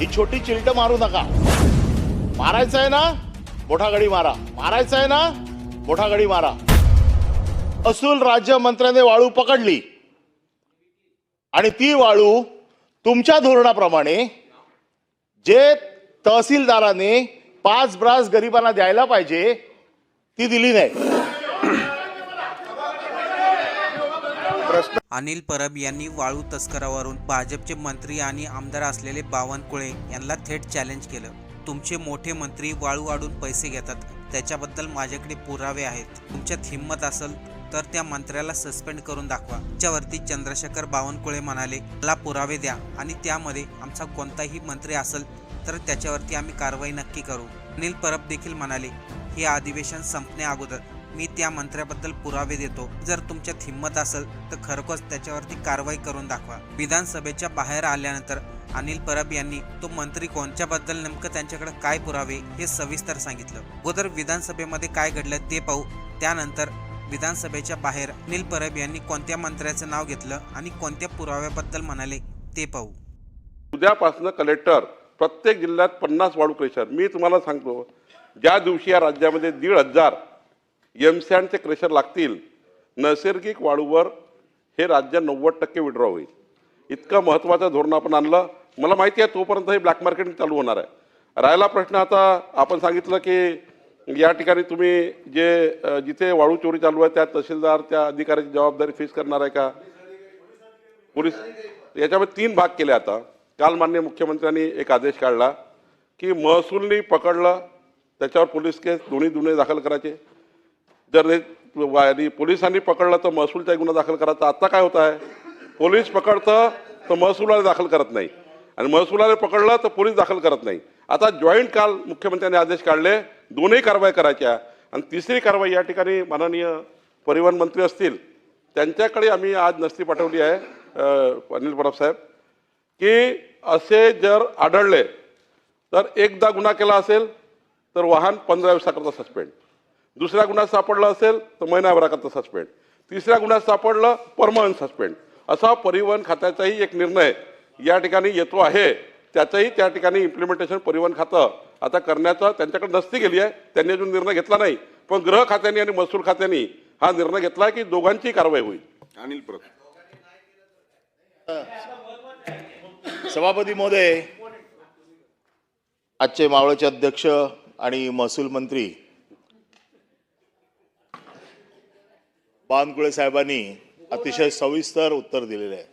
ही छोटी चिलट मारू नका. मारायचं आहे ना मोठा गडी मारा. मारायचं आहे ना मोठा गडी मारा. असूल राज्यमंत्र्याने वाळू पकडली. आणि ती वाळू तुमच्या धोरणाप्रमाणे जे तहसीलदाराने पाच ब्रास गरिबांना द्यायला पाहिजे ती दिली नाही. अनिल परब यांनी वाळू तस्करावरून भाजपचे मंत्री आणि आमदार असलेले बावनकुळे यांना थेट चॅलेंज केलं. तुमचे मोठे मंत्री वाळू वाढून पैसे घेतात. त्याच्याबद्दल माझ्याकडे पुरावे आहेत. तुमच्यात हिंमत असेल तर त्या मंत्र्याला सस्पेंड करून दाखवा. त्याच्यावरती चंद्रशेखर बावनकुळे म्हणाले मला पुरावे द्या आणि त्यामध्ये आमचा कोणताही मंत्री असेल तर त्याच्यावरती आम्ही कारवाई नक्की करू. अनिल परब देखील म्हणाले हे अधिवेशन संपण्या अगोदर मी त्या मंत्र्याबद्दल पुरावे देतो. जर तुमच्यात हिंमत असेल तर खरोखर त्याच्यावरती कारवाई करून दाखवा. विधानसभेच्या बाहेर आल्यानंतर अनिल परब यांनी तो मंत्री कोणच्याबद्दल नेमकं त्यांच्याकडे काय पुरावे हे सविस्तर सांगितलं. अगोदर विधानसभेमध्ये काय घडलं ते पाहू. त्यानंतर विधानसभेच्या बाहेर अनिल परब यांनी कोणत्या मंत्र्याचं नाव घेतलं आणि कोणत्या पुराव्याबद्दल म्हणाले ते पाहू. उद्यापासून कलेक्टर प्रत्येक जिल्ह्यात पन्नास वाढू कलेक्टर मी तुम्हाला सांगतो ज्या दिवशी या राज्यामध्ये दीड हजार एम सँडचे क्रेशर लागतील. नैसर्गिक वाळूवर हे राज्य नव्वद टक्के विड्रॉ होईल. इतकं महत्त्वाचं धोरण आपण आणलं. मला माहिती आहे तोपर्यंत हे ब्लॅक मार्केटिंग चालू होणार आहे. राहिला प्रश्न आता आपण सांगितलं की या ठिकाणी तुम्ही जे जिथे वाळू चोरी चालू आहे त्या तहसीलदार त्या अधिकाऱ्याची जबाबदारी फेस करणार आहे का? पोलीस याच्यामध्ये तीन भाग केले आता. काल मान्य मुख्यमंत्र्यांनी एक आदेश काढला की महसूलनी पकडलं त्याच्यावर पोलीस केस दोन्ही गुन्हे दाखल करायचे. जर आणि पोलिसांनी पकडलं तर महसूलचा गुन्हा दाखल करायचा. आता काय होत आहे? पोलीस पकडतं तर महसूलवाले दाखल करत नाही. आणि महसूलाने पकडलं तर पोलीस दाखल करत नाही. आता जॉईंट काल मुख्यमंत्र्यांनी आदेश काढले दोन्ही कारवाई करायच्या. आणि तिसरी कारवाई या ठिकाणी माननीय परिवहन मंत्री असतील त्यांच्याकडे आम्ही आज नसती पाठवली आहे अनिल परब साहेब की असे जर आढळले तर एकदा गुन्हा केला असेल तर वाहन पंधरा दिवसाकरता सस्पेंड. दुसऱ्या गुन्ह्यात सापडलं असेल तर महिनाभराकरता सस्पेंड तिसऱ्या गुन्ह्यात सापडलं परमनंट सस्पेंड असा परिवहन खात्याचाही एक निर्णय या ठिकाणी येतो आहे. त्याचंही त्या ठिकाणी इम्प्लिमेंटेशन परिवहन खातं आता करण्याचं त्यांच्याकडे नसती गेली आहे. त्यांनी अजून निर्णय घेतला नाही. पण गृह खात्याने आणि महसूल खात्याने हा निर्णय घेतला की दोघांची कारवाई होईल. अनिल परब सभापती महोदय आजचे मावळचे अध्यक्ष आणि महसूल मंत्री बानकुळे साहेबांनी अतिशय सविस्तर उत्तर दिलेले आहे.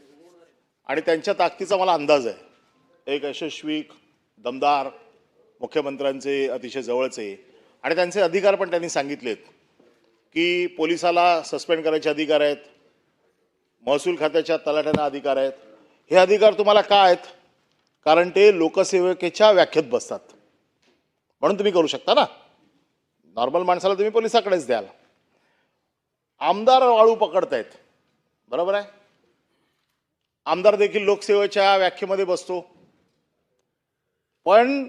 आणि त्यांच्या ताकदीचा मला अंदाज आहे. एक यशस्वी दमदार मुख्यमंत्र्यांचे अतिशय जवळचे आणि त्यांचे अधिकार पण त्यांनी सांगितलेत की पोलिसाला सस्पेंड करायचे अधिकार आहेत महसूल खात्याच्या तलाठ्यांना अधिकार आहेत. हे अधिकार तुम्हाला का आहेत? कारण ते लोकसेवकेच्या व्याख्येत बसतात. म्हणून तुम्ही करू शकता ना? नॉर्मल माणसाला तुम्ही पोलिसाकडेच द्याल. आमदार वाळू पकडतायत. बरोबर आहे? आमदार देखील लोकसेवेच्या व्याख्येमध्ये बसतो. पण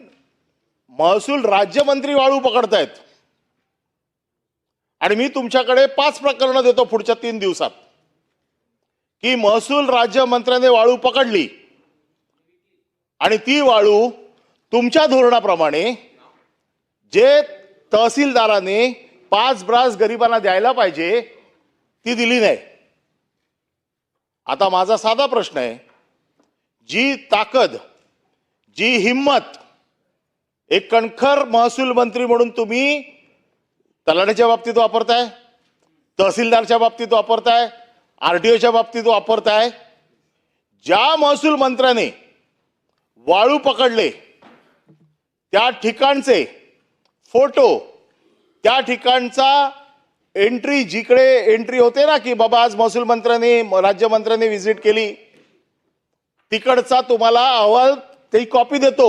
महसूल राज्यमंत्री वाळू पकडतायत. आणि मी तुमच्याकडे पाच प्रकरणं देतो पुढच्या तीन दिवसात. की महसूल राज्यमंत्र्याने वाळू पकडली. आणि ती वाळू तुमच्या धोरणाप्रमाणे जे तहसीलदाराने पाच ब्रास गरिबांना द्यायला पाहिजे ती दिली नाही. आता माझा साधा प्रश्न आहे. जी ताकद जी हिंमत एक कणखर महसूल मंत्री म्हणून तुम्ही तलाठ्याच्या बाबतीत वापरताय तहसीलदारच्या बाबतीत वापरताय आर टी ओच्या बाबतीत वापरताय ज्या महसूल मंत्र्याने वाळू पकडले त्या ठिकाणचे फोटो त्या ठिकाणचा एंट्री जिकडे एंट्री होते ना की बाबा आज महसूल मंत्र्यांनी राज्यमंत्र्याने व्हिजिट केली तिकडचा तुम्हाला अहवाल ते कॉपी देतो.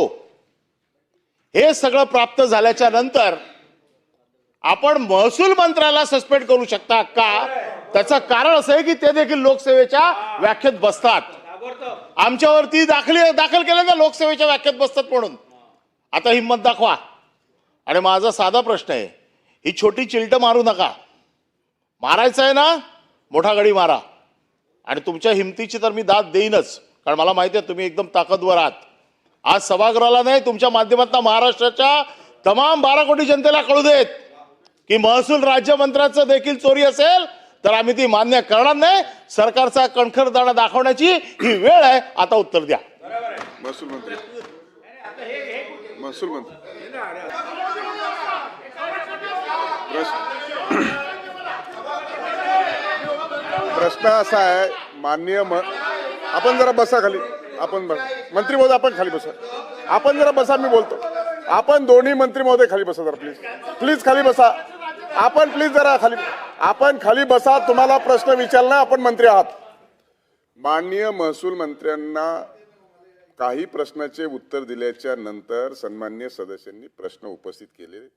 हे सगळं प्राप्त झाल्याच्यानंतर आपण महसूल मंत्र्याला सस्पेंड करू शकता का? त्याचं कारण असं आहे की ते देखील लोकसेवेच्या व्याख्येत बसतात. आमच्यावरती दाखली दाखल केलं ना लोकसेवेच्या व्याख्येत बसतात म्हणून. आता हिंमत दाखवा. आणि माझा साधा प्रश्न आहे ही छोटी चिलट मारू नका. मारायचं आहे ना मोठा गडी मारा. आणि तुमच्या हिमतीची तर मी दाद देईनच कारण मला माहिती आहे तुम्ही एकदम ताकदवर आहात. आज सभागृहाला नाही तुमच्या माध्यमातून महाराष्ट्राच्या तमाम बारा कोटी जनतेला कळू देत की महसूल राज्यमंत्र्याचं देखील चोरी असेल तर आम्ही ती मान्य करणार नाही. सरकारचा कणखरदाणा दाखवण्याची ही वेळ आहे. आता उत्तर द्या. महसूल मंत्री. महसूल मंत्री. प्रश्न असा आहे माननीय म आपण जरा बसा खाली. आपण ब- मंत्री महोदय आपण खाली बसा. आपण जरा बसा मी बोलतो. आपण दोन्ही मंत्री महोदय खाली बसा जरा प्लीज प्लीज खाली बसा. आपण प्लीज जरा खाली आपण खाली बसा तुम्हाला प्रश्न विचारला आपण मंत्री आहात. माननीय महसूल मंत्र्यांना काही प्रश्नाचे उत्तर दिल्याच्या नंतर सन्मान्य सदस्यांनी प्रश्न उपस्थित केले.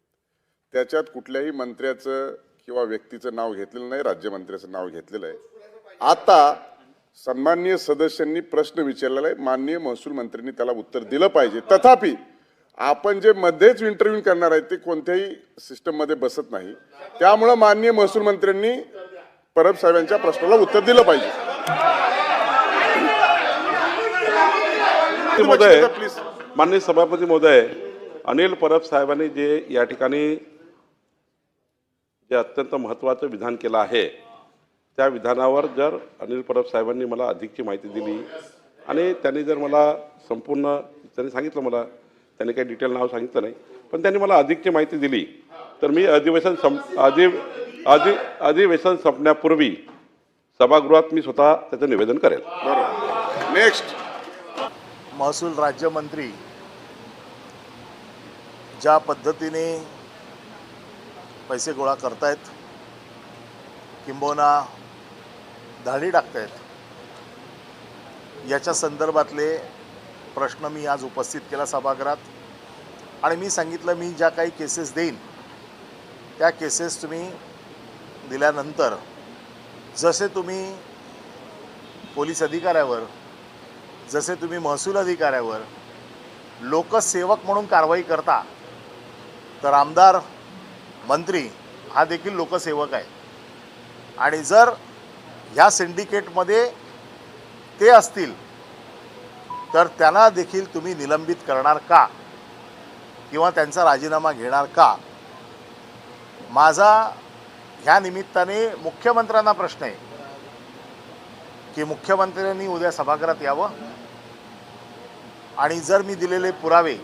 त्याच्यात कुठल्याही मंत्र्याचं किंवा व्यक्तीचं नाव घेतलेलं नाही राज्यमंत्र्याचं नाव घेतलेलं आहे. आता सन्मान्य सदस्यांनी प्रश्न विचारलेला आहे. माननीय महसूल मंत्र्यांनी त्याला उत्तर दिलं पाहिजे. तथापि आपण जे मध्येच इंटरव्ह्यू करणार आहे ते कोणत्याही सिस्टममध्ये बसत नाही. त्यामुळं माननीय महसूल मंत्र्यांनी परब साहेबांच्या प्रश्नाला उत्तर दिलं पाहिजे. प्लीज माननीय सभापती महोदय अनिल परब साहेबांनी जे या ठिकाणी जे अत्यंत महत्त्वाचं विधान केलं आहे. त्या विधानावर जर अनिल परब साहेबांनी मला अधिकची माहिती दिली आणि त्यांनी जर मला संपूर्ण त्यांनी सांगितलं मला त्यांनी काही डिटेल नाव सांगितलं नाही पण त्यांनी मला अधिकची माहिती दिली तर मी अधिवेशन संप अधि अधि अधिवेशन संपण्यापूर्वी सभागृहात मी स्वतः त्याचं निवेदन करेल. बरोबर. नेक्स्ट महसूल राज्यमंत्री ज्या पद्धतीने पैसे गोळा करतायत. किंबहुना धाडी टाकतायत. याच्या संदर्भातले प्रश्न मी आज उपस्थित केला सभागृहात. आणि मी सांगितलं मी ज्या काही केसेस देईन त्या केसेस तुम्ही दिल्यानंतर जसे तुम्ही पोलीस अधिकाऱ्यावर जसे तुम्ही महसूल अधिकाऱ्यावर लोकसेवक म्हणून कारवाई करता तर आमदार मंत्री हा देखील लोकसेवक आहे. आणि जर ह्या सिंडिकेटमध्ये ते असतील तर त्यांना देखील तुम्ही निलंबित करणार का? किंवा त्यांचा राजीनामा घेणार का? माझा ह्या निमित्ताने मुख्यमंत्र्यांना प्रश्न आहे की मुख्यमंत्र्यांनी उद्या सभागृहात यावं? आणि जर मी दिलेले पुरावे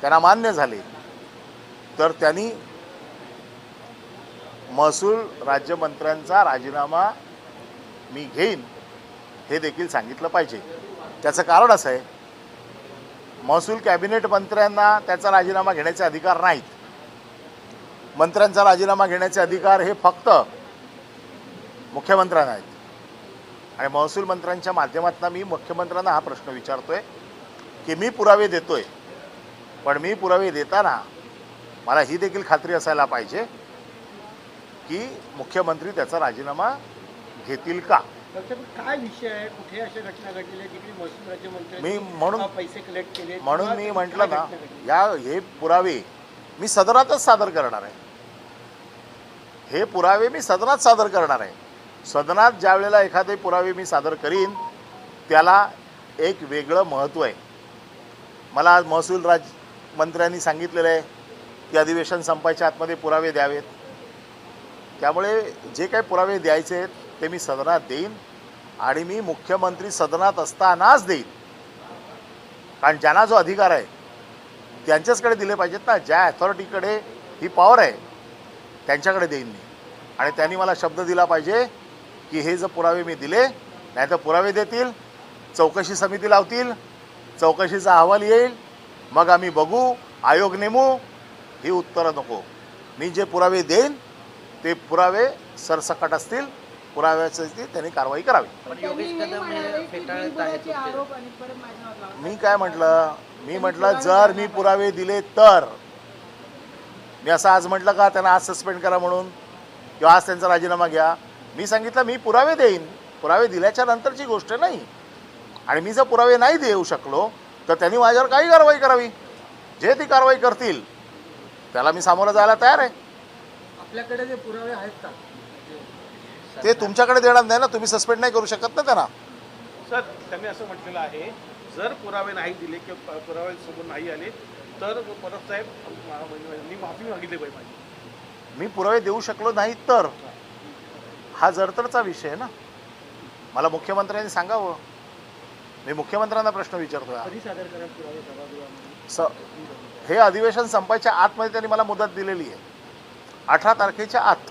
त्यांना मान्य झाले तर त्यांनी महसूल राज्यमंत्र्यांचा राजीनामा मी घेईन हे देखील सांगितलं पाहिजे. त्याचं कारण असं आहे महसूल कॅबिनेट मंत्र्यांना त्याचा राजीनामा घेण्याचे अधिकार नाहीत. मंत्र्यांचा राजीनामा घेण्याचे अधिकार हे फक्त मुख्यमंत्र्यांना आहेत. आणि महसूल मंत्र्यांच्या माध्यमातून मी मुख्यमंत्र्यांना हा प्रश्न विचारतो आहे की मी पुरावे देतो आहे पण मी पुरावे देताना मला ही देखील खात्री असायला पाहिजे की मुख्यमंत्री त्याचा राजीनामा घेतील का? काय विषय आहे? कुठे अशा घटना घडलेल्या जिकडे महसूल राज्यमंत्री मी म्हणून- पैसे कलेक्ट केले म्हणून मी म्हटलं ना या हे पुरावे मी सदनातच सादर करणार आहे. हे पुरावे मी सदनात सादर करणार आहे. सदनात ज्या वेळेला एखादे पुरावे मी सादर करीन त्याला एक वेगळं महत्त्व आहे. मला आज महसूल राज मंत्र्यांनी सांगितलेलं आहे की अधिवेशन संपायच्या आतमध्ये पुरावे द्यावेत. त्यामुळे जे काही पुरावे द्यायचे आहेत ते मी सदनात देईन आणि मी मुख्यमंत्री सदनात असतानाच देईन. कारण ज्यांना जो अधिकार आहे त्यांच्याचकडे दिले पाहिजेत ना. ज्या अथॉरिटीकडे ही पॉवर आहे त्यांच्याकडे देईन मी. आणि त्यांनी मला शब्द दिला पाहिजे की हे जर पुरावे मी दिले नाही तर पुरावे देतील चौकशी समिती लावतील चौकशीचा अहवाल येईल मग आम्ही बघू आयोग नेमू ही उत्तरं नको. मी जे पुरावे देईन ते पुरावे सरसकट असतील पुराव्याचे त्यांनी कारवाई करावी. मी काय म्हटलं? मी म्हटलं जर मी पुरावे दिले तर. मी असं आज म्हटलं का त्यांना आज सस्पेंड करा म्हणून? किंवा आज त्यांचा राजीनामा घ्या. मी सांगितलं मी पुरावे देईन. पुरावे दिल्याच्या नंतरची गोष्ट नाही. आणि मी जर पुरावे नाही देऊ शकलो तर त्यांनी माझ्यावर काही कारवाई करावी. जे ती कारवाई करतील त्याला मी सामोरं जायला तयार आहे. आपल्याकडे जे पुरावे आहेत का? ते तुमच्याकडे देणार नाही ना तुम्ही सस्पेंड नाही करू शकत ना त्यांना. सर त्यांनी असं म्हटलेलं आहे जर पुरावे नाही दिले किंवा प- पुरावे समोर नाही आले तर परब साहेब मा- माफी मागितली पाहिजे. माझी मी पुरावे देऊ शकलो नाही तर. हा जरतरचा विषय आहे ना. मला मुख्यमंत्र्यांनी सांगावं. मी मुख्यमंत्र्यांना प्रश्न विचारतोय. कधी सादर करा पुरावे सभागृहामध्ये. स हे अधिवेशन संपायच्या आतमध्ये त्यांनी मला मुदत दिलेली आहे. अठरा तारखेच्या आत